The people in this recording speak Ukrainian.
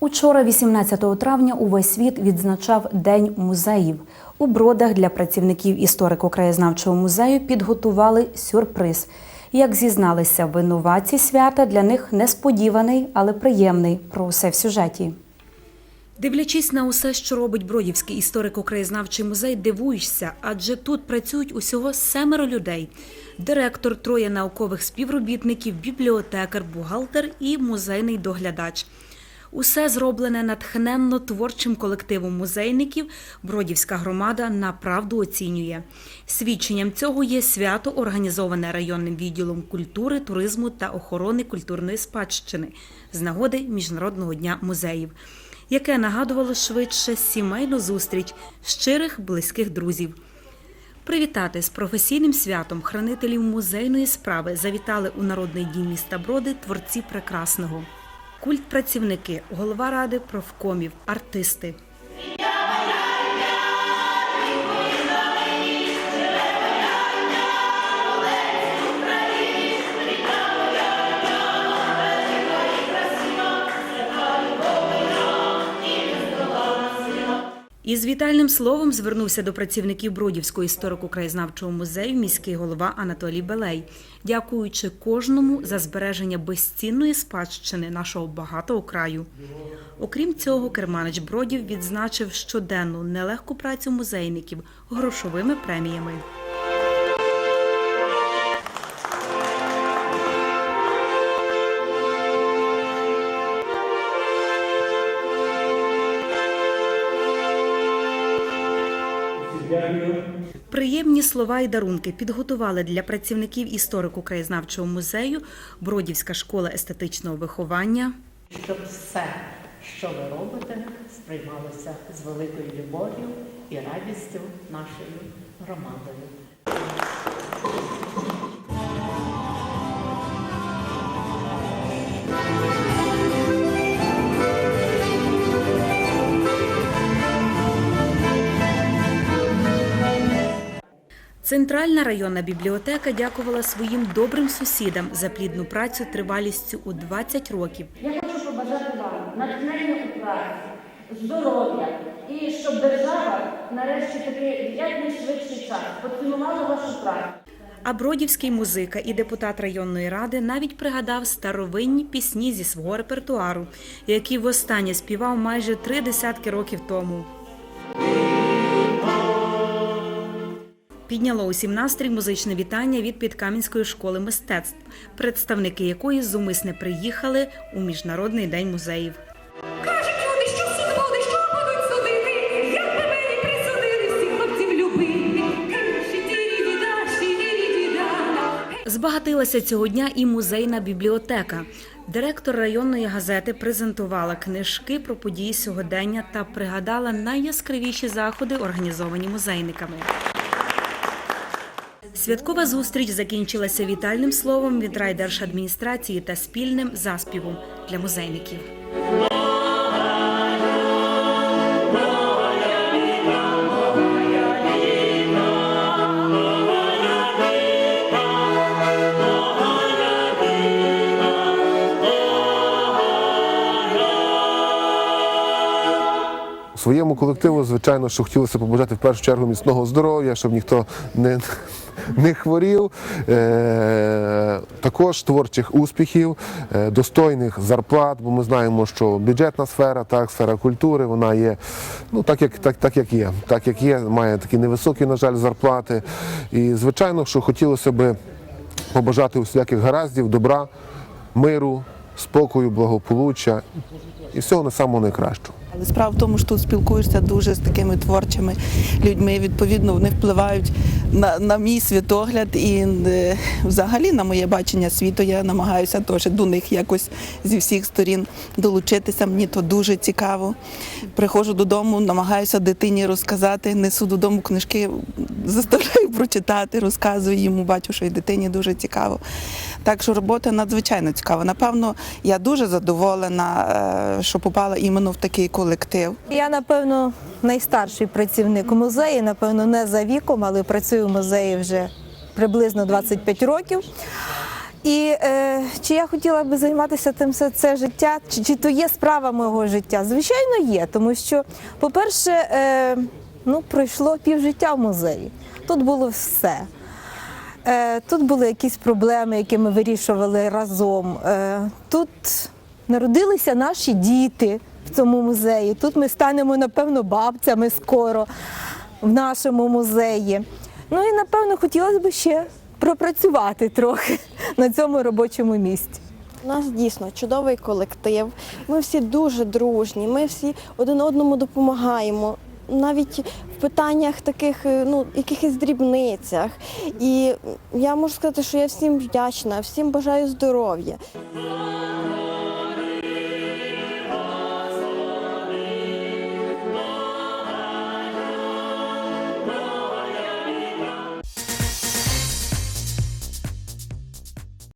Учора, 18 травня, увесь світ відзначав День музеїв. У бродах для працівників історико-краєзнавчого музею підготували сюрприз. Як зізналися винуватці свята, для них несподіваний, але приємний. Про усе в сюжеті. Дивлячись на усе, що робить Бродівський історико-краєзнавчий музей, дивуєшся, адже тут працюють усього семеро людей: директор, троє наукових співробітників, бібліотекар, бухгалтер і музейний доглядач. Усе зроблене натхненно творчим колективом музейників. Бродівська громада направду оцінює. Свідченням цього є свято, організоване районним відділом культури, туризму та охорони культурної спадщини з нагоди Міжнародного дня музеїв яке нагадувало швидше сімейну зустріч щирих близьких друзів. Привітати з професійним святом хранителів музейної справи завітали у Народний дім міста Броди творці прекрасного. Культпрацівники, голова ради профкомів, артисти. Із вітальним словом звернувся до працівників Бродівського історико-краєзнавчого музею міський голова Анатолій Белей, дякуючи кожному за збереження безцінної спадщини нашого багатого краю. Окрім цього, керманич Бродів відзначив щоденну нелегку працю музейників грошовими преміями. Приємні слова і дарунки підготували для працівників історико-краєзнавчого музею Бродівська школа естетичного виховання, щоб все, що ви робите, сприймалося з великою любов'ю і радістю нашою громадою. Центральна районна бібліотека дякувала своїм добрим сусідам за плідну працю тривалістю у 20 років. Я хочу побажати вам натхнення у праці, здоров'я і щоб держава нарешті таки якнайшвидший час поцінувала вашу працю. А Бродівський музика і депутат районної ради навіть пригадав старовинні пісні зі свого репертуару, які востаннє співав майже три десятки років тому. Підняло усім настрій музичне вітання від Підкам'янської школи мистецтв, представники якої зумисне приїхали у Міжнародний день музеїв. Збагатилася цього дня і музейна бібліотека. Директор районної газети презентувала книжки про події сьогодення та пригадала найяскравіші заходи, організовані музейниками. Святкова зустріч закінчилася вітальним словом від райдержадміністрації та спільним заспівом для музейників. Своєму колективу, звичайно, що хотілося побажати в першу чергу міцного здоров'я, щоб ніхто не, не хворів. Е, також творчих успіхів, е, достойних зарплат, бо ми знаємо, що бюджетна сфера, так, сфера культури, вона є, ну так як, так, так як є. Так як є, має такі невисокі, на жаль, зарплати. І звичайно, що хотілося би побажати усіляких гараздів, добра, миру, спокою, благополуччя і всього на самого найкращого. Але справа в тому, що тут спілкуєшся дуже з такими творчими людьми. Відповідно, вони впливають на, на мій світогляд і е, взагалі на моє бачення світу. Я намагаюся теж до них якось зі всіх сторін долучитися. Мені то дуже цікаво. Приходжу додому, намагаюся дитині розказати, несу додому книжки, заставляю прочитати, розказую йому, бачу, що і дитині дуже цікаво. Так що робота надзвичайно цікава. Напевно, я дуже задоволена, е, що попала іменно в такий колектив. Я, напевно, найстарший працівник у музеї, напевно, не за віком, але працюю в музеї вже приблизно 25 років. І е, чи я хотіла би займатися тим все це життя, чи, чи то є справа мого життя? Звичайно, є, тому що, по-перше, е, ну, пройшло півжиття в музеї. Тут було все. Е, Тут були якісь проблеми, які ми вирішували разом. Е, Тут народилися наші діти в цьому музеї. Тут ми станемо, напевно, бабцями скоро в нашому музеї. Ну і напевно хотілося б ще пропрацювати трохи на цьому робочому місці. У нас дійсно чудовий колектив. Ми всі дуже дружні, ми всі один одному допомагаємо. Навіть в питаннях таких, е, ну, якихось дрібницях. І я можу сказати, що я всім вдячна, всім бажаю здоров'я.